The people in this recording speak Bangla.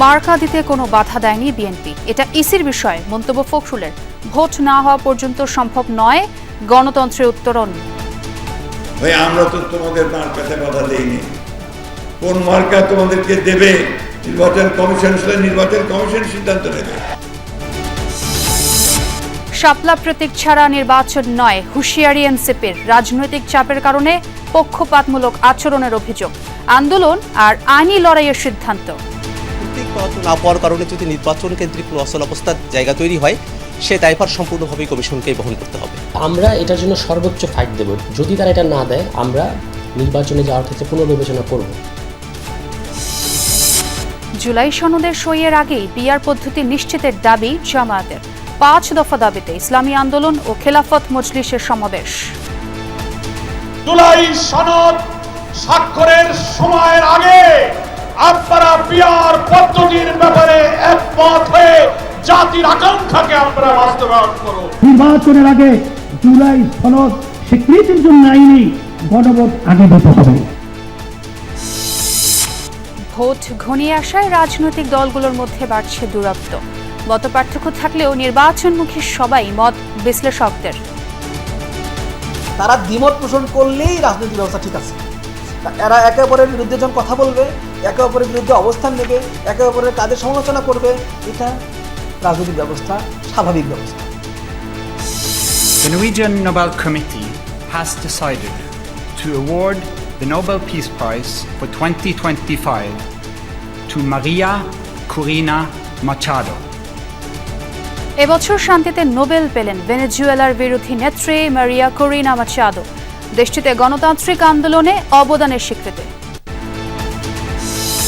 মার্কা দিতে কোনো বাধা দেয়নি বিএনপি। এটা ইসির বিষয় মন্তব্য ফখরুলের। ভোট না হওয়া পর্যন্ত সম্ভব নয় গণতন্ত্রের উত্তরণ। ভাই আমরা তো তোমাদের মার্কাতে বাধা দেইনি। কোন মার্কা তোমাদেরকে দেবে? নির্বাচন কমিশন সেটা নির্বাচন কমিশন সিদ্ধান্ত নেবে। শাপলা প্রতীক ছাড়া নির্বাচন নয় হুঁশিয়ারি এনসিপির। রাজনৈতিক চাপের কারণে পক্ষপাতমূলক আচরণের অভিযোগ। আন্দোলন আর আইনি লড়াইয়ের সিদ্ধান্ত। প্রতীক বরাদ্দ না পাওয়ার কারণে যদি নির্বাচন কেন্দ্রিক কোনো অচল অবস্থার জায়গা তৈরি হয় সে দায়ভার সম্পূর্ণভাবে কমিশনকেই বহন করতে হবে। আমরা এটার জন্য সর্বোচ্চ ফাইট দেব। যদি তারা এটা না দেয় আমরা নির্বাচনে যাওয়ার ক্ষেত্রে পুনর্বিবেচনা করব। জুলাই সনদের সইয়ের আগেই পিয়ার পদ্ধতি নিশ্চিতের দাবি জামায়াতের। পাঁচ দফা দাবিতে ইসলামী আন্দোলন ও খেলাফত মজলিসের সমাবেশ। জুলাই সনদ স্বাক্ষরের সময়ের আগে বিয়ার পদ্ধতির ব্যাপারে একমত হয়ে জাতির আকাঙ্ক্ষাকে আমরা বাস্তবায়ন করুন। নির্বাচনের আগে জুলাই সনদ স্বীকৃতির জন্য আইনি গণভোট আগে দিতে হবে। ভোট ঘনিয়ে আসায় রাজনৈতিক দলগুলোর মধ্যে বাড়ছে দূরত্ব। মত পার্থক্য থাকলেও নির্বাচনমুখী সবাই মত বিশ্লেষকদের। তারা দ্বিমত পোষণ করলেই রাজনৈতিক ব্যবস্থা ঠিক আছে। এরা একে অপরের বিরুদ্ধে যখন কথা বলবে একে অপরের বিরুদ্ধে অবস্থান নেবে একে অপরের কাজের সমালোচনা করবে এটা রাজনৈতিক ব্যবস্থা স্বাভাবিক ব্যবস্থা The Norwegian Nobel Committee has decided to award the Nobel Peace Prize for 2025 to Maria Corina Machado. এবছর শান্তিতে নোবেল পেলেন ভেনেজুয়েলার বিরোধী নেত্রী মারিয়া করিনা মাচাদো দেশটিতে গণতান্ত্রিক আন্দোলনে অবদানের স্বীকৃতি।